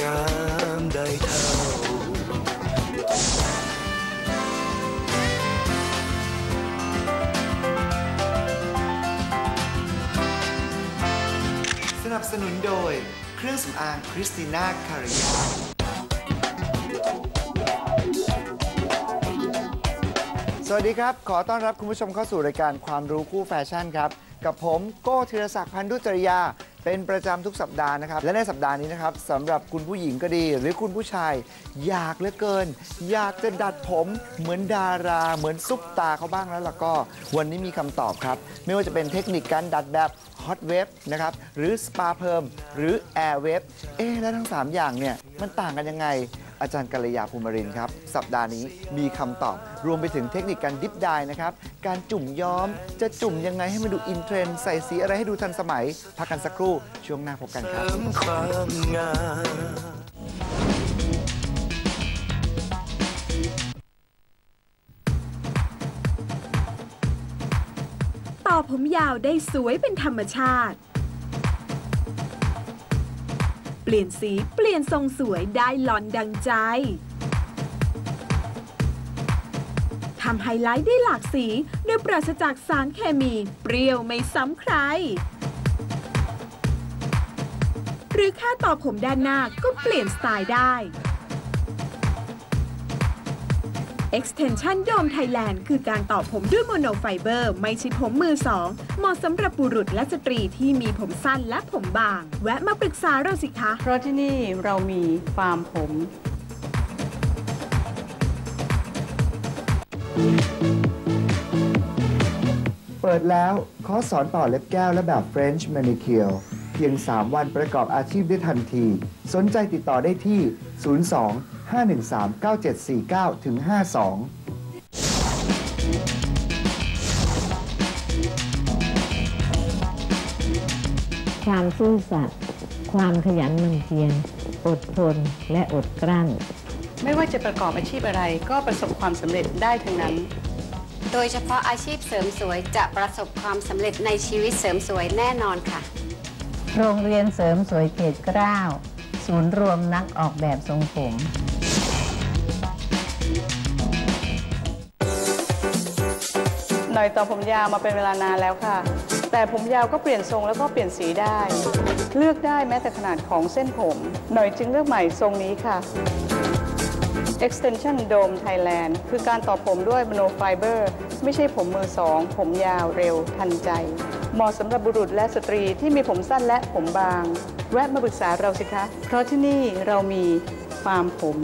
งามได้เท่า สนับสนุนโดยเครื่องสำอางคริสติน่าคาริยาสวัสดีครับ ขอต้อนรับคุณผู้ชมเข้าสู่รายการความรู้คู่แฟชั่นครับ กับผมโก้ธีรศักดิ์พันธุจริยา เป็นประจำทุกสัปดาห์นะครับ และในสัปดาห์นี้นะครับสำหรับคุณผู้หญิงก็ดี หรือคุณผู้ชาย อยากเหลือเกิน อยากจะดัดผมเหมือนดารา เหมือนซุปตาเขาบ้างแล้วล่ะก็ วันนี้มีคำตอบครับ ไม่ว่าจะเป็นเทคนิคการดัดแบบฮอตเวฟนะครับหรือสปาเพิ่มหรือแอร์เวฟเอ๊ะแล้วทั้ง 3 อย่างเนี่ยมันต่างกันยังไง อาจารย์กัลยาภูมิรินครับ สัปดาห์นี้มีคำตอบ รวมไปถึงเทคนิคการดิฟดายนะครับ การจุ่มย้อม จะจุ่มยังไงให้มันดูอินเทรนด์ใส่สีอะไรให้ดูทันสมัย พักกันสักครู่ ช่วงหน้าพบกันครับต่อผมยาวได้สวยเป็นธรรมชาติ ปลี่ยนสีเปลี่ยนทรงสวยได้หลอนดังใจทำไฮไลท์ได้หลากสีโดยปราศจากสารเคมี เปรี้ยวไม่ซ้ำใคร หรือแค่ต่อผมด้านหน้าก็เปลี่ยนสไตล์ได้ Extension Dome Thailand คือการต่อผมด้วยโมโนไฟเบอร์ไม่ใช่ผมมือสองเหมาะสำหรับบุรุษและสตรีที่มีผมสั้นและผมบาง แวะมาปรึกษาเราสิคะ เพราะที่นี่เรามีฟาร์มผม เปิดแล้วคอร์สสอนต่อเล็บแก้วและแบบ French Manicure เพียง 3 วันประกอบอาชีพได้ทันที สนใจติดต่อได้ที่ 02 513 9749 ถึง 52ความซื่อสัตย์ความขยันหมั่นเพียรอดทนและอดกลั้น ไม่ว่าจะประกอบอาชีพอะไรก็ประสบความสำเร็จได้ทั้งนั้น โดยเฉพาะอาชีพเสริมสวยจะประสบความสำเร็จในชีวิตเสริมสวยแน่นอนค่ะ โรงเรียนเสริมสวยเกตเกล้า ศูนย์รวมนักออกแบบทรงผม น่อยต่อผมยาวมาเป็นเวลานานแล้วค่ะ แต่ผมยาวก็เปลี่ยนทรงแล้วก็เปลี่ยนสีได้ เลือกได้แม้แต่ขนาดของเส้นผม หน่อยจึงเลือกใหม่ทรงนี้ค่ะ Extension Dome Thailand คือการต่อผมด้วย Mono Fiber ไม่ใช่ผมมือสอง ผมยาวเร็วทันใจเหมาะสำหรับบุรุษและสตรีที่มีผมสั้นและผมบาง แวะมาปรึกษาเราสิคะ เพราะที่นี่เรามีฟาร์มผม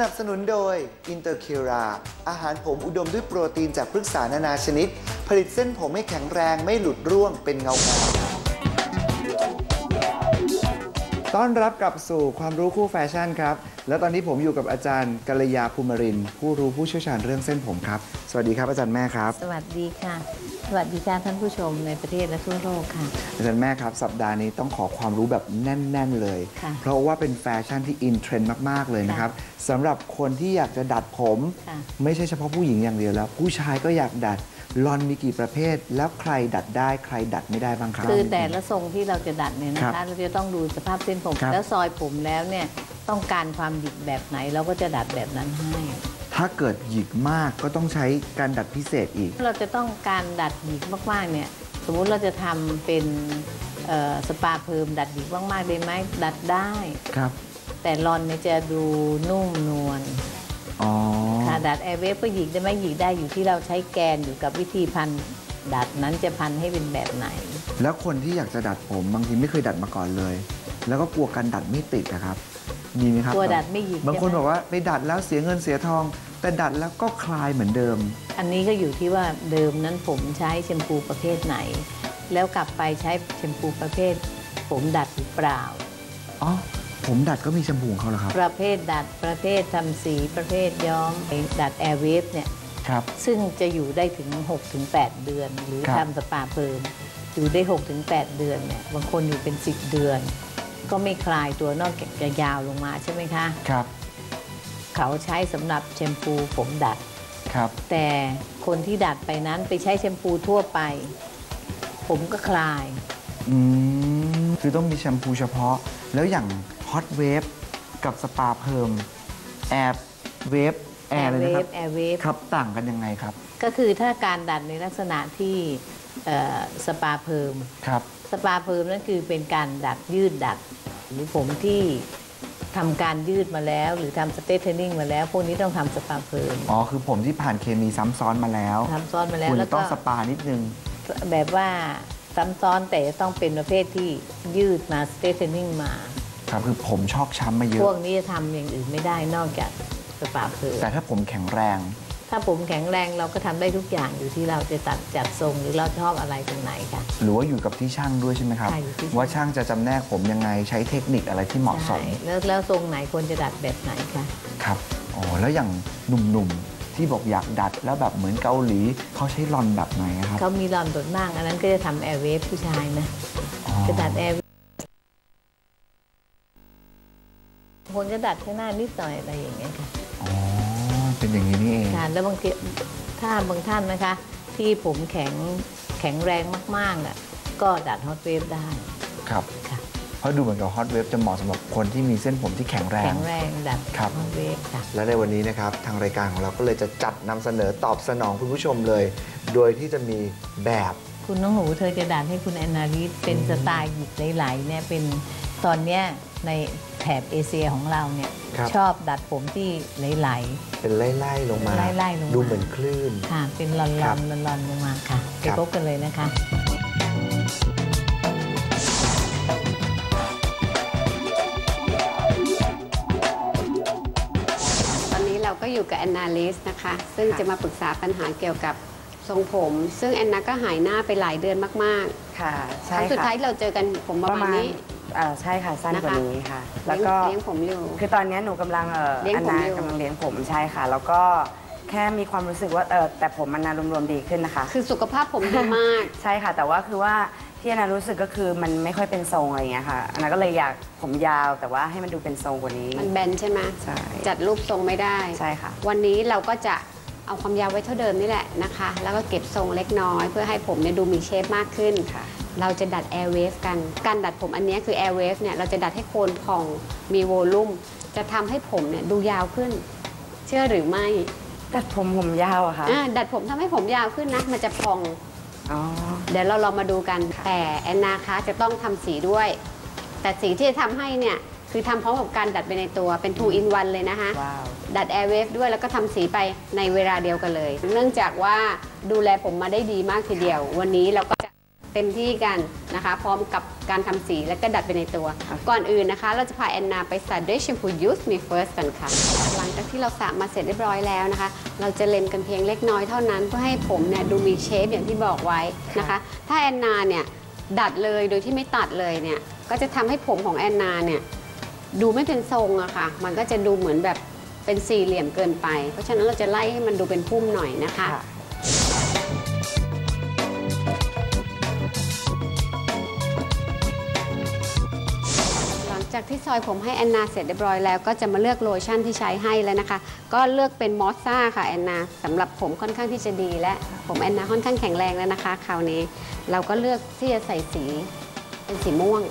นับสนุนโดยอินเตอร์คิราอาหารผมอุดมด้วยโปรตีนจากพฤกษานานาชนิด ผลิตเส้นผมให้แข็งแรงไม่หลุดร่วงเป็นเงา ต้อนรับกลับสู่ความรู้คู่แฟชั่นครับ แล้วตอนนี้ผมอยู่กับอาจารย์กัลยาภูมิรินทร์ผู้รู้ผู้เชี่ยวชาญเรื่องเส้นผมครับ สวัสดีครับอาจารย์แม่ครับ สวัสดีค่ะ สวัสดีค่ะท่านผู้ชมในประเทศและทั่วโลกค่ะ อาจารย์แม่ครับ สัปดาห์นี้ต้องขอความรู้แบบแน่น ๆ เลยค่ะเพราะว่าเป็นแฟชั่นที่อินเทรนด์มากๆเลยนะครับสำหรับคนที่อยากจะดัดผมค่ะไม่ใช่เฉพาะผู้หญิงอย่างเดียวแล้ว ผู้ชายก็อยากดัด ลอนมีกี่ประเภท แล้วใครดัดได้ใครดัดไม่ได้บ้างครับ คือแต่ละทรงที่เราจะดัดเนี่ยนะครัคะบเราจะต้องดูสภาพเส้นผมครับแล้วซอยผมแล้วเนี่ยต้องการความหยิกแบบไหนเราก็จะดัดแบบนั้นให้ถ้าเกิดหยิกมากก็ต้องใช้การดัดพิเศษอีก เราจะต้องการดัดหยิกมากๆเนี่ยสมมุติเราจะทำเป็นเอ่อสปาเพิ่มดัดหยิกมากๆได้ไหมดัดได้ครับ แต่รอนเนี่ยจะดูนุ่มนวลอ๋อ ค่ะดัดแอร์เวฟก็หยิกได้ไหมหยิกได้อยู่ที่เราใช้แกนอยู่กับวิธีพันดัดนั้นจะพันให้เป็นแบบไหน แล้วคนที่อยากจะดัดผมบางทีไม่เคยดัดมาก่อนเลย แล้วก็กลัวการดัดไม่ติดนะครับมีไหมครับกลัวดัดไม่หยิกบางคนใช่ไหมบอกว่าไปดัดแล้วเสียเงินเสียทอง แต่ดัดแล้วก็คลายเหมือนเดิม อันนี้ก็อยู่ที่ว่าเดิมนั้นผมใช้แชมพูประเภทไหน แล้วกลับไปใช้แชมพูประเภท ผมดัดหรือเปล่าอ๋อ ผมดัดก็มีแชมพูของเขาเหรอครับ ประเภทดัดประเภททำสีประเภทย้อมไอ้ดัดแอร์เวฟเนี่ยครับ ซึ่งจะอยู่ได้ถึง 6-8 เดือน หรือครับ ทำสปาเพิ่มอยู่ได้ 6-8 เดือนเนี่ยบางคนอยู่เป็น 10 เดือนอก็ไม่คลายตัวนอกจากจะยาวลงมาใช่ไหมคะ ครับเขาใช้สำหรับแชมพูผมดัด ครับ แต่คนที่ดัดไปนั้นไปใช้แชมพูทั่วไป ผมก็คลาย อืมคือต้องมีแชมพูเฉพาะ แล้วอย่าง ฮอตเวฟกับสปาเพิ่มแอร์เวฟแอร์เลยนะครับแอร์เวฟครับต่างกันยังไงครับ ก็คือถ้าการดัดในลักษณะที่เอ่อสปาเพิ่มครับสปาเพิ่มนั่นคือเป็นการดัดยืดดัด หรือผมที่ทำการยืดมาแล้ว หรือทำสเตทเทนนิ่งมาแล้ว พวกนี้ต้องทำสปาเพิ่มอ๋อคือผมที่ผ่านเคมีซ้ำซ้อนมาแล้วทำซ้อนมาแล้วควรแล้วจะต้ก็องสปานิดนึง แบบว่าซ้ำซ้อนแต่จะต้องเป็นประเภทที่ยืดมาสเตทเทนนิ่งมา ครับคือผมชอกช้ำมาเยพวอะกนี้จะทำอย่างอื่นไม่ได้นอกจากสปาเพิ่มแต่ถ้าผมแข็งแรง ถ้าผมแข็งแรงเราก็ทำได้ทุกอย่างอยู่ที่เราจะตัดจัดทรงหรือเราชอบอะไรตรงไหนค่ะ หรือว่าอยู่กับที่ช่างด้วยใช่ไหมครับ ใช่อยู่ที่ช่าง ว่าช่างจะจำแนกผมยังไงใช้เทคนิคอะไรที่เหมาะสใช่มแล้วแล้วทรงไหนควรจะดัดแบบไหนคะครับอ๋อแล้วอย่างหนุ่มๆที่บอกอยากดัดแล้วแบบเหมือนเกาหลีเขาใช้รอนแบบไหนอะครับเขามีรอนส่วนมาก อันนั้นก็จะทำแอร์เวฟผู้ชายนะอ๋อ จะดัดแอร์ คนจะดัดข้างหน้านิดหน่อยอะไรอย่างเงี้ยค่ะอ๋อเป็นอย่างนี้นี่เองค่ะแล้วบางทีถ้าบางท่านนะคะ ที่ผมแข็งแข็งแรงมากๆอะก็ดัดฮอตเวฟได้ครับค่ะเพราะดูเหมือนกับฮอตเวฟจะเหมาะสำหรับคนที่มีเส้นผมที่แข็งแรง แข็งแรงดัดครับฮอตเวฟค่ะและในวันนี้นะครับทางรายการของเราก็เลยจะจัดนำเสนอตอบสนองคุณผู้ชมเลย โดยที่จะมีแบบคุณน้องหนูเธอจะดัดให้คุณแอนนาลิสเป็นสไตล์หยิกไหลๆเนี่ยเป็นตอนเนี้ยใน แถบเอเชียของเราเนี่ยครับ ชอบดัดผมที่ไหล เป็นไล่ๆลงมา ไล่ๆลงมา ดูเหมือนคลื่น ๆ ค่ะ เป็นลอนคๆรัลบอนๆลงมาค่ะไปครับ พบกันเลยนะคะ ตอนนี้เราก็อยู่กับแอนนาลิสนะคะ ซึ่งจะมาปรึกษาปัญหาเกี่ยวกับทรงผม ซึ่งแอนนาก็หายหน้าไปหลายเดือนมากค่ะๆคใช่รั้งสุดค่ะท้ายเราเจอกันผมประมาณนี้ เอ่อใช่ค่ะสั้นนะคะกว่านี้ค่ะเลี้แล้ยวงก็เลี้ยงผมอยู่ คือตอนนี้หนูกำลังเอ่อเลี้ยงอันผมนาอยู่ กำลังเลี้ยงผมใช่ค่ะ แล้วก็แค่มีความรู้สึกว่าเออแต่ผมมันนารวมๆดีขึ้นนะคะ คือสุขภาพผมดีมาก ใช่ค่ะ แต่ว่าคือว่าที่อันนารู้สึกก็คือมันไม่ค่อยเป็นทรงอะไรอย่างเงี้ยค่ะอันนาก็เลยอยากผมยาวแต่ว่าให้มันดูเป็นทรงกว่านี้ มันแบนใช่ไหมใช่จัดรูปทรงไม่ได้ ใช่ค่ะ วันนี้เราก็จะเอาความยาวไว้เท่าเดิมนี่แหละนะคะ แล้วก็เก็บทรงเล็กน้อย เพื่อให้ผมเนี่ยดูมีเชฟมากขึ้น ค่ะ เราจะดัด Air Wave กัน การดัดผมอันเนี้ยคือ Air Wave เนี่ยเราจะดัดให้โคนผ่องมีโวลุ่ม จะทำให้ผมเนี่ยดูยาวขึ้น เชื่อหรือไม่ตัดผมผมยาวอะค่ะอ่าดัดผมทำให้ผมยาวขึ้นนะ มันจะพองอ๋อเดี๋ยวเราลองมาดูกัน แต่แอนนาคะจะต้องทำสีด้วย แต่สีที่จะทำให้เนี่ยคือทำพร้อมกับการดัดไปในตัวเป็น 2 in 1 เลยนะคะว้าวดัด Air Wave ด้วยแล้วก็ทำสีไปในเวลาเดียวกันเลย เนื่องจากว่าดูแลผมมาได้ดีมากทีเดียว วันนี้เราก็จะ เต็มที่กันนะคะ พร้อมกับการทำสีและก็ดัดไปในตัว ก่อนอื่นนะคะ เราจะพาแอนนาไปสระด้วยแชมพู Use Me First กันค่ะ หลังจากที่เราสระมาเสร็จเรียบร้อยแล้วนะคะ เราจะเล็มกันเพียงเล็กน้อยเท่านั้น เพื่อให้ผมเนี่ยดูมีเชฟอย่างที่บอกไว้นะคะ ถ้าแอนนาเนี่ยดัดเลยโดยที่ไม่ตัดเลยเนี่ย ก็จะทำให้ผมของแอนนาเนี่ยดูไม่เป็นทรงอะค่ะ มันก็จะดูเหมือนแบบเป็นสี่เหลี่ยมเกินไป เพราะฉะนั้นเราจะไล่ให้มันดูเป็นพุ่มหน่อยนะคะ จากที่ซอยผมให้แอนนาเสร็จเรียบร้อยแล้วก็จะมาเลือกโลชั่นที่ใช้ให้แล้วนะคะ ก็เลือกเป็นมอสซ่าค่ะแอนนาสำหรับผมค่อนข้างที่จะดีและผมแอนนาค่อนข้างแข็งแรงแล้วนะคะคราวนี้ เราก็เลือกที่จะใส่สีเป็นสีม่วง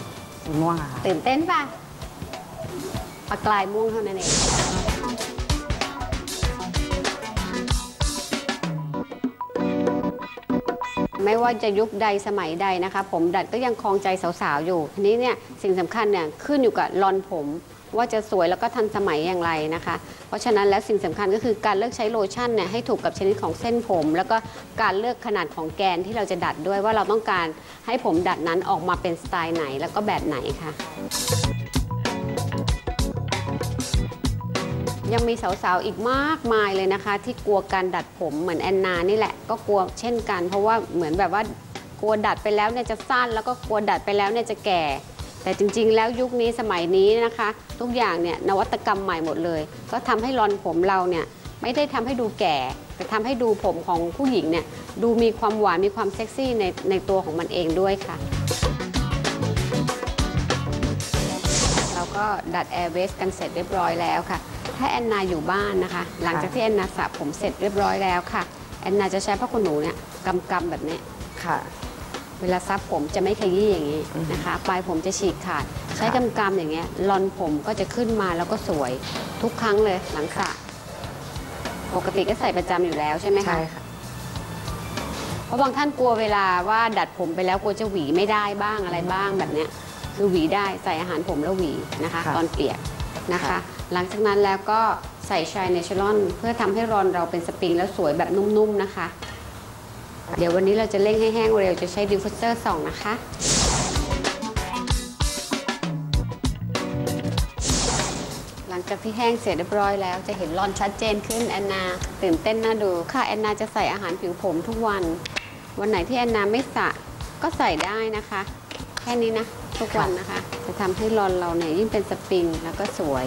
สีม่วงอะค่ะ ตื่นเต้นป่ะปากกลายม่วงเท่านั้นเอง ไม่ว่าจะยุคใดสมัยใดนะคะ ผมดัดก็ยังคลองใจสาวๆอยู่ทีนี้เนี่ยสิ่งสำคัญเนี่ยขึ้นอยู่กับรอนผมว่าจะสวยแล้วก็ทันสมัยอย่างไรนะคะ เพราะฉะนั้นแล้วสิ่งสำคัญก็คือการเลือกใช้โลชั่นเนี่ยให้ถูกกับชนิดของเส้นผม แล้วก็การเลือกขนาดของแกนที่เราจะดัดด้วยว่าเราต้องการให้ผมดัดนั้นออกมาเป็นสไตล์ไหนแล้วก็แบบไหนค่ะ ยังมีสาวๆ อีกมากมายเลยนะคะ ที่กลัวการดัดผมเหมือนแอนนานี่แหละ ก็กลัวเช่นกัน เพราะว่าเหมือนแบบว่ากลัวดัดไปแล้วเนี่ยจะสั้น แล้วก็กลัวดัดไปแล้วเนี่ยจะแก่ แต่จริง ๆ แล้วยุคนี้สมัยนี้นะคะ ทุกอย่างเนี่ยนวัตกรรมใหม่หมดเลย ก็ทำให้รอนผมเราเนี่ยไม่ได้ทำให้ดูแก่ แต่ทำให้ดูผมของผู้หญิงเนี่ยดูมีความหวานมีความเซ็กซี่ในในตัวของมันเองด้วยค่ะเราก็ดัดแอร์เวสกันเสร็จเรียบร้อยแล้วค่ะ ถ้าแอนนาอยู่บ้านนะคะ หลังจากที่แอนนาสระผมเสร็จเรียบร้อยแล้วค่ะ แอนนาจะใช้ผ้าขนหนูเนี่ยกำกำๆแบบนี้ค่ะ เวลาซับผมจะไม่ขยี้อย่างนี้นะคะ ปลายผมจะฉีกขาด ใช้กำกำๆอย่างเงี้ยลอนผมก็จะขึ้นมาแล้วก็สวยทุกครั้งเลยหลังสระปกติก็ใส่ประจำอยู่แล้วใช่ไหมคะใช่ค่ะเพราะบางท่านกลัวเวลาว่าดัดผมไปแล้วกลัวจะหวีไม่ได้บ้างอะไรบ้างแบบเนี้ยคือหวีได้ใส่อาหารผมแล้วหวีนะคะค่ะตอนเปียกนะคะค่ะ หลังจากนั้นแล้วก็ใส่ชายเนเชอรอนเพื่อทำให้รอนเราเป็นสปริงแล้วสวยแบบนุ่มๆนะคะ เดี๋ยววันนี้เราจะเร่งให้แห้งเร็วจะใช้ดิฟฟิวเซอร์สองนะคะหลังจากที่แห้งเสร็จเรียบร้อยแล้วจะเห็นรอนชัดเจนขึ้นแอนนาตื่นเต้นน่าดูค่ะแอนนาจะใส่อาหารผิวผมทุกวัน วันไหนที่แอนนาไม่สระก็ใส่ได้นะคะ แค่นี้นะทุกวันนะคะ จะทำให้รอนเราเนี่ยยิ่งเป็นสปริงแล้วก็สวย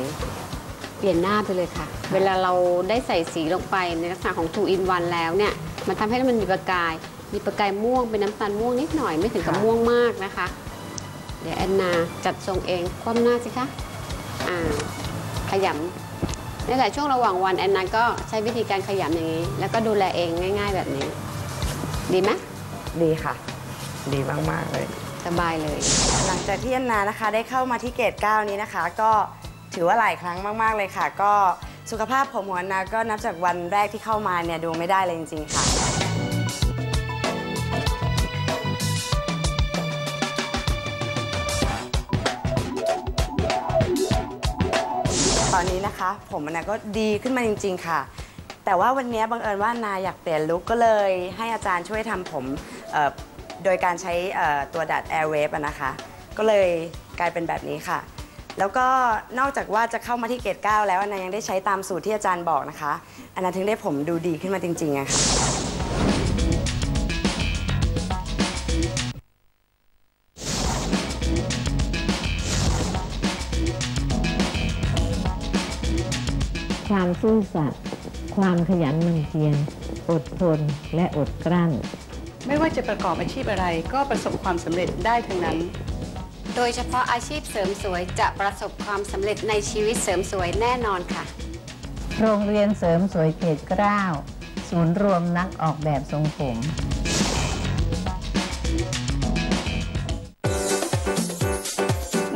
เปลี่ยนหน้าไปเลยค่ะ เวลาเราได้ใส่สีลงไปในลักษณะของ2 in 1แล้วเนี่ย มันทำให้มันมีประกาย มีประกายม่วงเป็นน้ำตาลม่วงนิดหน่อยไม่ถึงกับค่ะม่วงมากนะคะ เดี๋ยวแอนนาจัดทรงเองคว่ำหน้าสิคะอ่าขยำนี่แหละช่วงระหว่างวันแอนนาก็ใช้วิธีการขยำอย่างนี้ แล้วก็ดูแลเองง่าย ๆ แบบนี้ ดีไหมดีค่ะ ดีมาก ๆ เลย สบายเลย หลังจากที่แอนนานะคะได้เข้ามาที่เกต9นี้นะคะ ก็ ถือว่าหลายครั้งมาก ๆ เลยค่ะ ก็สุขภาพผมของแอนนาก็นับจากวันแรกที่เข้ามาเนี่ยดูไม่ได้เลยจริง ๆ ค่ะ ตอนนี้นะคะ ผมอันาก็ดีขึ้นมาจริง ๆ ค่ะ แต่ว่าวันนี้บังเอิญว่านาอยากเปลี่ยนลุคก็เลยให้อาจารย์ช่วยทำผมโดยการใช้ตัวดัด Airwave นะคะ ก็เลยกลายเป็นแบบนี้ค่ะ แล้วก็นอกจากว่าจะเข้ามาที่เกรด9แล้วอันนายังได้ใช้ตามสูตรที่อาจารย์บอกนะคะอันนาถึงได้ผมดูดีขึ้นมาจริงๆอะค่ะความซื่อสัตย์ความขยันหมั่นเพียรอดทนและอดกลั้น ไม่ว่าจะประกอบอาชีพอะไรก็ประสบความสำเร็จได้ทั้งนั้น ดยเฉพาะอาชีพเสริมสวยจะประสบความสำเร็จในชีวิตเสริมสวยแน่นอนค่ะ โรงเรียนเสริมสวยเกตเกล้า ศูนย์รวมนักออกแบบทรงผม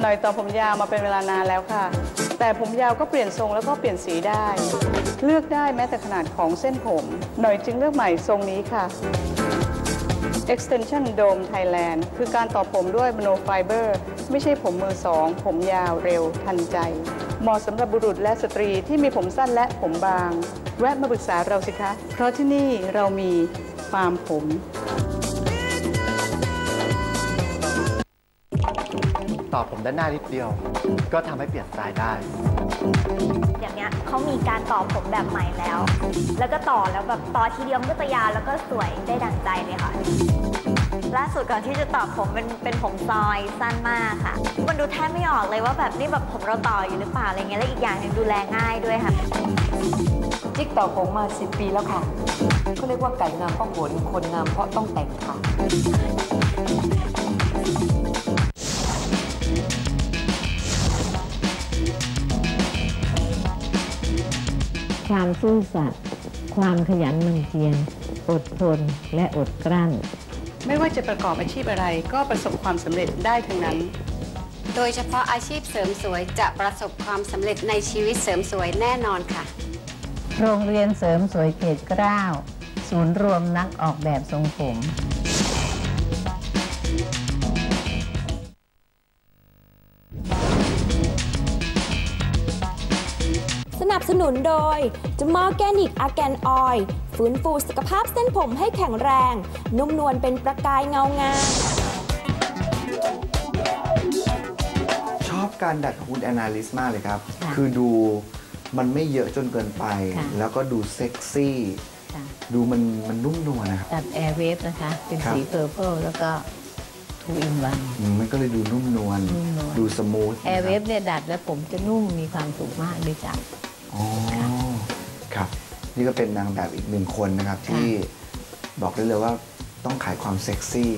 หน่อยต่อผมยาวมาเป็นเวลานานแล้วค่ะ แต่ผมยาวก็เปลี่ยนทรงแล้วก็เปลี่ยนสีได้ เลือกได้แม้แต่ขนาดของเส้นผม หน่อยจึงเลือกใหม่ทรงนี้ค่ะ Extension Dome Thailand คือการต่อผมด้วย Mono Fiber ไม่ใช่ผมมือสอง ผมยาวเร็วทันใจ เหมาะสำหรับบุรุษและสตรีที่มีผมสั้นและผมบาง แวะมาปรึกษาเราสิคะ เพราะที่นี่เรามีฟาร์มผมต่อผมด้านหน้านิดเดียว ก็ทำให้เปลี่ยนสไตล์ได้ อย่างเงี้ยเขามีการต่อผมแบบใหม่แล้ว แล้วก็ต่อแล้วแบบต่อทีเดียวมันก็จะยาวแล้วก็สวยได้ดังใจเลยค่ะ ล่าสุดก่อนที่จะต่อผมเป็นเป็นผมซอยสั้นมากค่ะ มันดูแทบไม่ออกเลยว่าแบบนี่แบบผมเราต่ออยู่หรือเปล่าอะไรเงี้ยและอีกอย่างหนึงดูแลง่ายด้วยค่ะ จิ๊กต่อผมมา 10 ปีแล้วค่ะเขาเรียกว่าไก่งามเพราะขนคนงามเพราะต้องแต่งค่ะความซื่อสัตย์ความขยันหมั่นเพียร อดทนและอดกลั้น ไม่ว่าจะประกอบอาชีพอะไรก็ประสบความสำเร็จได้ทั้งนั้น โดยเฉพาะอาชีพเสริมสวยจะประสบความสำเร็จในชีวิตเสริมสวยแน่นอนค่ะ โรงเรียนเสริมสวยเกตเกล้า ศูนย์รวมนักออกแบบทรงผม สนับสนุนโดยจมอร์แกนิกอาแกนออยฟื้นฟูสุขภาพเส้นผมให้แข็งแรง นุ่มนวลเป็นประกายเงางามชอบการดัดฮูดแอนาลิสมากเลยครับค่ะคือดูมันไม่เยอะจนเกินไปค่ะแล้วก็ดูเซ็กซี่ค่ะดูมันมันนุ่มนวลนะครับตัดแอร์เวฟนะคะ เป็นครับสีเพอร์เพลแล้วก็ทูอินวันอืมมันก็เลยดูนุ่มนวลนุ่มนวลดูสมูทแอร์เวฟเนี่ยดัดแล้วผมจะนุ่มมีความสุขมากด้วยจับ อ๋อครับ นี่ก็เป็นนางแบบอีกหนึ่งคนนะครับค่ะที่บอกได้เลยว่าต้องขายความเซ็กซี่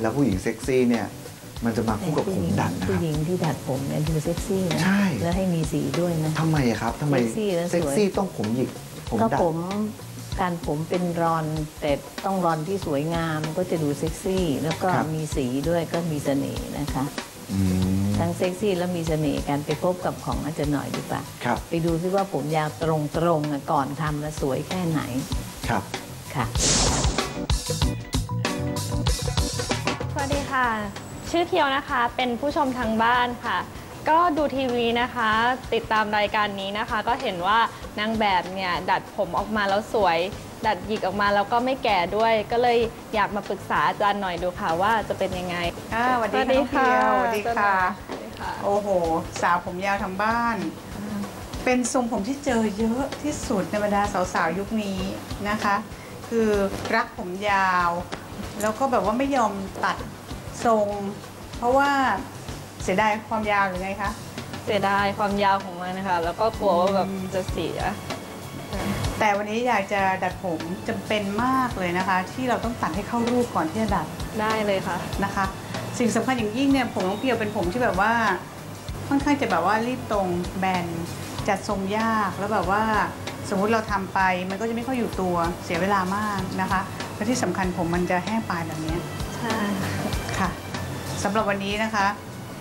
แล้วผู้หญิงเซ็กซี่เนี่ยมันจะมาคู่กับผมดัดนะคผู้รับ หญิงที่ดัดผมเนี่ยดูเซ็กซี่นะ ใช่ แล้วให้มีสีด้วยนะ ทำไมอะครับทำไมเซ็กซี่และสวย เซ็กซี่ต้องผมหยิกผมก็ดัด ผมการผมเป็นรอนแต่ต้องรอนที่สวยงามก็จะดูเซ็กซี่ แล้วก็ครับ มีสีด้วยก็มีเสน่ห์นะคะอืม ทั้งเซ็กซี่แล้วมีเสน่ห์การไปพบกับของอาจารย์หน่อยดีกว่าครับไปดูซิว่าผมยาวตรงๆอะก่อนทำแล้วสวยแค่ไหนครับค่ะ สวัสดีค่ะ ชื่อเพียวนะคะเป็นผู้ชมทางบ้านค่ะ ก็ดูทีวีนะคะ ติดตามรายการนี้นะคะ ก็เห็นว่านางแบบเนี่ยดัดผมออกมาแล้วสวย ดัดหยิกออกมาแล้วก็ไม่แก่ด้วย ก็เลยอยากมาปรึกษาอาจารย์หน่อยดูค่ะว่าจะเป็นยังไงค่ะสวัสดีค่ะน้องเพียวสวัสดีค่ะ โอ้โห สาวผมยาวทางบ้าน เป็นทรงผมที่เจอเยอะที่สุดในบรรดาสาวๆยุคนี้นะคะ คือรักผมยาว แล้วก็แบบว่าไม่ยอมตัดทรง เพราะว่าเสียดายความยาวหรือไงคะเสียดายความยาวของมันนะคะ แล้วก็กลัวว่าแบบจะเสีย แต่วันนี้อยากจะดัดผมจำเป็นมากเลยนะคะ ที่เราต้องตัดให้เข้ารูปก่อนที่จะดัดได้เลยค่ะนะคะ สิ่งสำคัญอย่างยิ่งเนี่ยผมน้องเพียวเป็นผมที่แบบว่าค่อนข้างจะแบบว่ารีบตรงแบนจัดทรงยากแล้วแบบว่าสมมุติเราทำไปมันก็จะไม่ค่อยอยู่ตัวเสียเวลามากนะคะและที่สำคัญผมมันจะแห้งปลายแบบนี้ใช่ค่ะสำหรับวันนี้นะคะ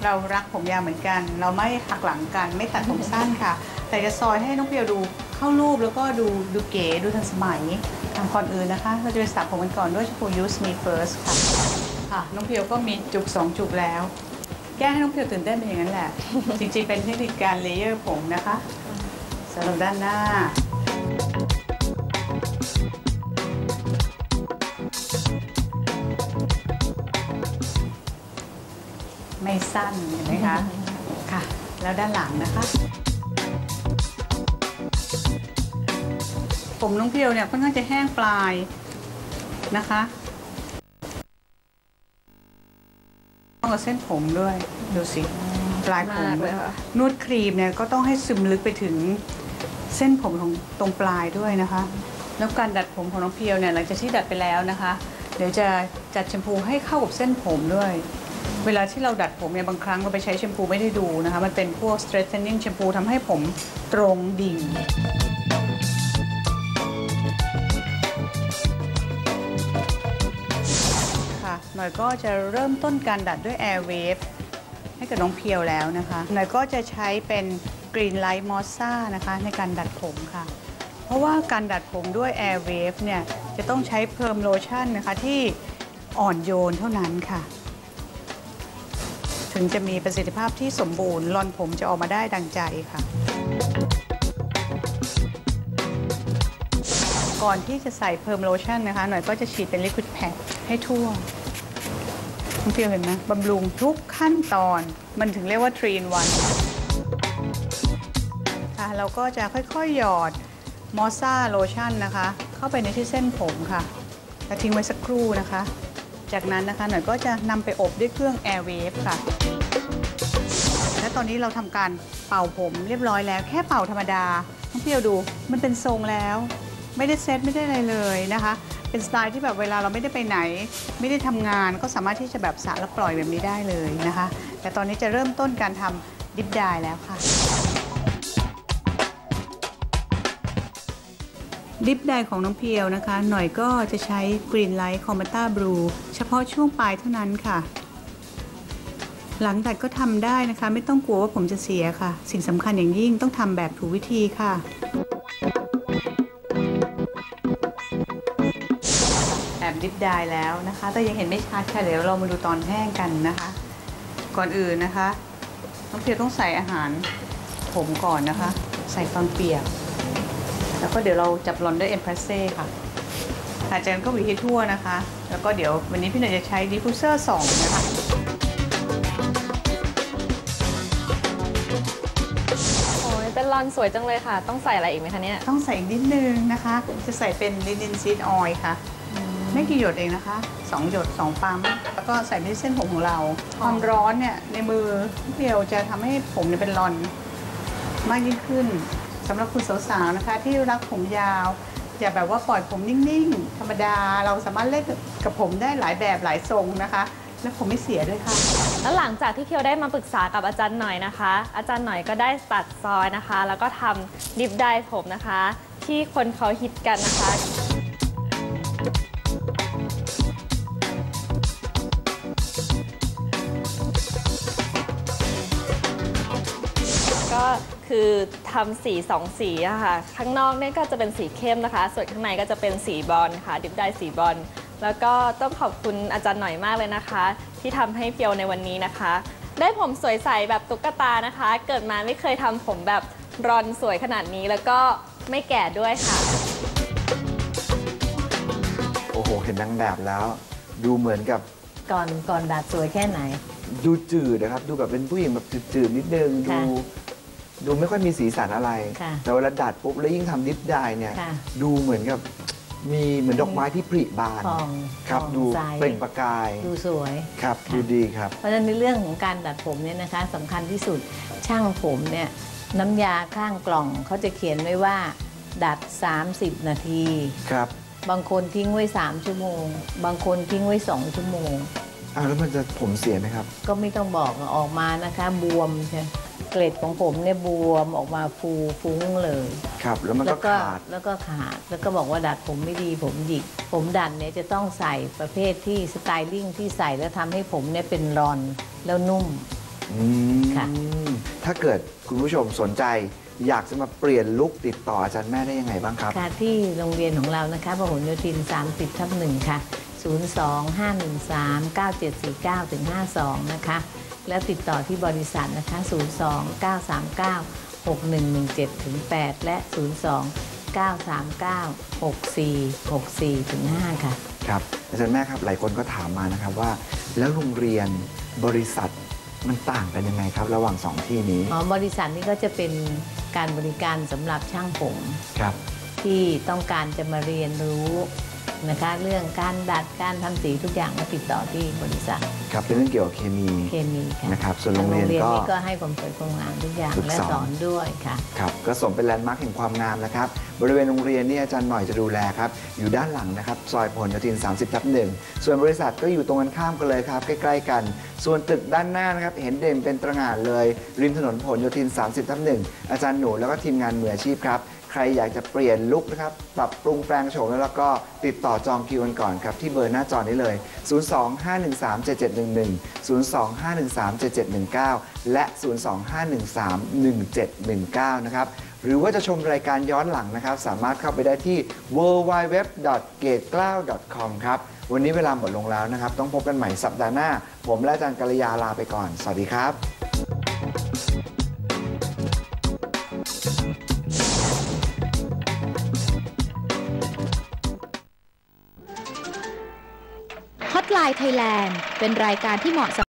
เรารักผมยาวเหมือนกัน เราไม่หักหลังกัน ไม่ตัดผมสั้นค่ะ แต่จะซอยให้น้องเพียวดูเข้ารูปแล้วก็ดูดูเก๋ดูทันสมัยทางก่อนอื่นนะคะเราจะไปสระผมกันก่อนด้วยชมพู Use Me First ค่ะค่ะน้องเพียวก็มีจุกสองจุกแล้ว แก้ให้น้องเพียวตื่นเต้นเป็นอย่างนั้นแหละ จริงๆเป็นเทคนิคการเลเยอร์ผมนะคะสำหรับด้านหน้าไม่สั้นเห็นไหมคะ ค่ะ แล้วด้านหลังนะคะ ผมน้องเพียวเนี่ยค่อนข้างจะแห้งปลายนะคะต้องกับเส้นผมด้วยดูสิปลายผมมากเลยค่ะนวดครีมเนี่ยก็ต้องให้ซึมลึกไปถึงเส้นผมของตรงปลายด้วยนะคะ แล้วการดัดผมของน้องเพียวเนี่ยหลังจากที่ดัดไปแล้วนะคะ เดี๋ยวจะจัดแชมพูให้เข้ากับเส้นผมด้วย เวลาที่เราดัดผมเนี่ยบางครั้งเราไปใช้แชมพูไม่ได้ดูนะคะ มันเป็นพวก straightening แชมพูทำให้ผมตรงดิ่ง หน่อยก็จะเริ่มต้นการดัดด้วย Air Wave ให้กับน้องเพียวแล้วนะคะ หน่อยก็จะใช้เป็น Green Light Mossa นะคะในการดัดผมค่ะ เพราะว่าการดัดผมด้วย Air Wave เนี่ยจะต้องใช้เพิ่มโลชั่นนะคะที่อ่อนโยนเท่านั้นค่ะ ถึงจะมีประสิทธิภาพที่สมบูรณ์รอนผมจะออกมาได้ดังใจค่ะ ก่อนที่จะใส่เพิ่มโลชั่นนะคะ หน่อยก็จะฉีดเป็นลิควิดแพดให้ทั่ว คุณเพียวเห็นไหมบำรุงทุกขั้นตอนมันถึงเรียกว่าทรีนวันค่ะเราก็จะค่อยๆ หยอดมอสซาโลชั่นนะคะ เข้าไปในที่เส้นผมค่ะแล้วทิ้งไว้สักครู่นะคะ จากนั้นนะคะหน่อยก็จะนำไปอบด้วยเครื่อง Air Wave ค่ะ และตอนนี้เราทำการเป่าผมเรียบร้อยแล้ว แค่เป่าธรรมดาน้องเพียวดูมันเป็นทรงแล้ว ไม่ได้เซตไม่ได้อะไรเลยนะคะ เป็นสไตล์ที่แบบเวลาเราไม่ได้ไปไหน ไม่ได้ทำงานก็สามารถที่จะแบบสระแล้วปล่อยแบบนี้ได้เลยนะคะ แต่ตอนนี้จะเริ่มต้นการทำดิฟดายแล้วค่ะ ดิฟไดของน้องเพียวนะคะ หน่อยก็จะใช้ Green Light c o m m a t a Blue เฉพาะช่วงปลายเท่านั้นค่ะ หลังตัดก็ทำได้นะคะ ไม่ต้องกลัวว่าผมจะเสียค่ะ สิ่งสำคัญอย่างยิ่งต้องทำแบบถูกวิธีค่ะ บดิฟได้แล้วนะคะ แต่ยังเห็นไม่ชัดค่ะเดี๋ยวเรามาดูตอนแห้งกันนะคะ ก่อนอื่นนะคะน้องเพียวต้องใส่อาหารผมก่อนนะคะ ใส่ตอนเปียก แล้วก็เดี๋ยวเราจับรอนด้วยเอ็มเพรสเซ่ค่ะหลังจากนั้นก็หวีให้ทั่วนะคะ แล้วก็เดี๋ยววันนี้พี่หน่อยจะใช้ดิฟฟูเซอร์2นะคะโอ้ยเป็นรอนสวยจังเลยค่ะ ต้องใส่อะไรอีกไหมคะเนี่ย ต้องใส่อีกนิดนึงนะคะ จะใส่เป็นลินินซีดออยล์ค่ะ ไม่กี่หยดเองนะคะ 2 หยด 2 ปั๊ม แล้วก็ใส่ไปที่เส้นผมของเรา ความร้อนเนี่ยในมือเดียวจะทำให้ผมเนี่ยเป็นรอนมากยิ่งขึ้นสำหรับคุณสาวๆนะคะ ที่รักผมยาว อย่าแบบว่าปล่อยผมนิ่งๆ ธรรมดาเราสามารถเล่นกับผมได้หลายแบบหลายทรงนะคะ และผมไม่เสียด้วยค่ะ แล้วหลังจากที่เคียวได้มาปรึกษากับอาจารย์หน่อยนะคะ อาจารย์หน่อยก็ได้ตัดซอยนะคะ แล้วก็ทำดิฟไดร์ผมนะคะ ที่คนเขาฮิตกันนะคะ คือทำสีสองสีอะค่ะ ข้างนอกเนี่ยก็จะเป็นสีเข้มนะคะ ส่วนข้างในก็จะเป็นสีบอลค่ะ ดิฟได้สีบอล แล้วก็ต้องขอบคุณอาจารย์หน่อยมากเลยนะคะ ที่ทำให้เพียวในวันนี้นะคะ ได้ผมสวยใสแบบตุ๊กตานะคะ เกิดมาไม่เคยทำผมแบบรอนสวยขนาดนี้แล้วก็ไม่แก่ด้วยค่ะ โอ้โห เห็นนางแบบแล้ว ดูเหมือนกับก่อนก่อนดัดสวยแค่ไหน ดูจืดนะครับ ดูแบบเป็นผู้หญิงแบบจืดๆนิดนึง ดูค่ะ ดูไม่ค่อยมีสีสันอะไร ค่ะแต่เวลาดัดปุ๊บแล้วยิ่งทำดิฟไดร์เนี่ย ค่ะดูเหมือนกับมีเหมือนดอกไม้ที่ผลิบานผ่องครับผ่องดูใส เปล่งประกายดูสวย ครับ ดูดีครับ เพราะฉะนั้นในเรื่องของการดัดผมเนี่ยนะคะสำคัญที่สุดช่างผมเนี่ยน้ำยาข้างกล่องเขาจะเขียนไว้ว่า ดัด 30 นาที ครับบางคนทิ้งไว้ 3 ชั่วโมง บางคนทิ้งไว้ 2 ชั่วโมง อ้าวแล้วมันจะผมเสียไหมครับ ก็ไม่ต้องบอกออกมานะคะ บวมใช่เกล็ดของผมเนี่ยบวมออกมาฟูฟุ้งเลย ครับ แล้วมันแล้ก็วก็ขาด แล้วก็ขาดแล้วก็บอกว่าดัดผมไม่ดีผมหยิก ผมดัดเนี่ยจะต้องใส่ประเภทที่สไตลิ่งที่ใส่แล้วทำให้ผมเนี่ยเป็นรอนแล้วนุ่ม อืมค่ะ ถ้าเกิดคุณผู้ชมสนใจ อยากจะมาเปลี่ยนลุคติดต่ออาจารย์แม่ได้ยังไงบ้างครับ ค่ะที่โรงเรียนของเรานะคะพหลโยธิน 30 ทับหนึ่งค่ะ 025139749ถึง52 นะคะ แล้วติดต่อที่บริษัทนะคะ 029396117ถึง8และ 029396464ถึง5ค่ะ ครับ อาจารย์แม่ครับ หลายคนก็ถามมานะครับว่า แล้วโรงเรียนบริษัทมันต่างกันยังไงครับ ระหว่างสองที่นี้ อ๋อ บริษัทนี้ก็จะเป็นการบริการสำหรับช่างผม ครับ ที่ต้องการจะมาเรียนรู้ นะคะ เรื่องการดัดการทำสีทุกอย่างก็ติดต่อที่บริษัท ครับเป็นเรื่องเกี่ยวกับเคมีเคมีค่ะนะครับส่วนโรงเรียนทางก็นี่ก็ให้ความสวยความงามทุกอย่างฝึกและสอนสอนด้วยค่ะครับก็สมเป็นแลนด์มาร์คแห่งความงามนะครับ บริเวณโรงเรียนนี่อาจารย์หน่อยจะดูแลครับอยู่ด้านหลังนะครับซอยพหลโยธิน 30ทับหนึ่งส่วนบริษัทก็อยู่ตรงกันข้ามกันเลยครับ ใกล้ ๆ กัน ส่วนตึกด้านหน้านะครับเห็นเด่นเป็นตระหง่านเลย ริมถนนพหลโยธิน 30ทับหนึ่งอาจารย์หนูแล้วก็ทีมงานมืออาชีพครับใค รอยากจะเปลี่ยนลุคนะครับ ปรับปรุงแปลงโฉมแล้วก็ติดต่อจองคิวกันก่อนครับ ที่เบอร์หน้าจอนี้เลย 025137711 025137719 และ 025131719 นะครับ หรือว่าจะชมรายการย้อนหลังนะครับ สามารถเข้าไปได้ที่ www.gateklau.com ครับ วันนี้เวลาหมดลงแล้วนะครับ ต้องพบกันใหม่สัปดาห์หน้า ผมและอาจารย์กัลยาลาไปก่อน สวัสดีครับ ไลน์ไทยแลนด์เป็นรายการที่เหมาะสำ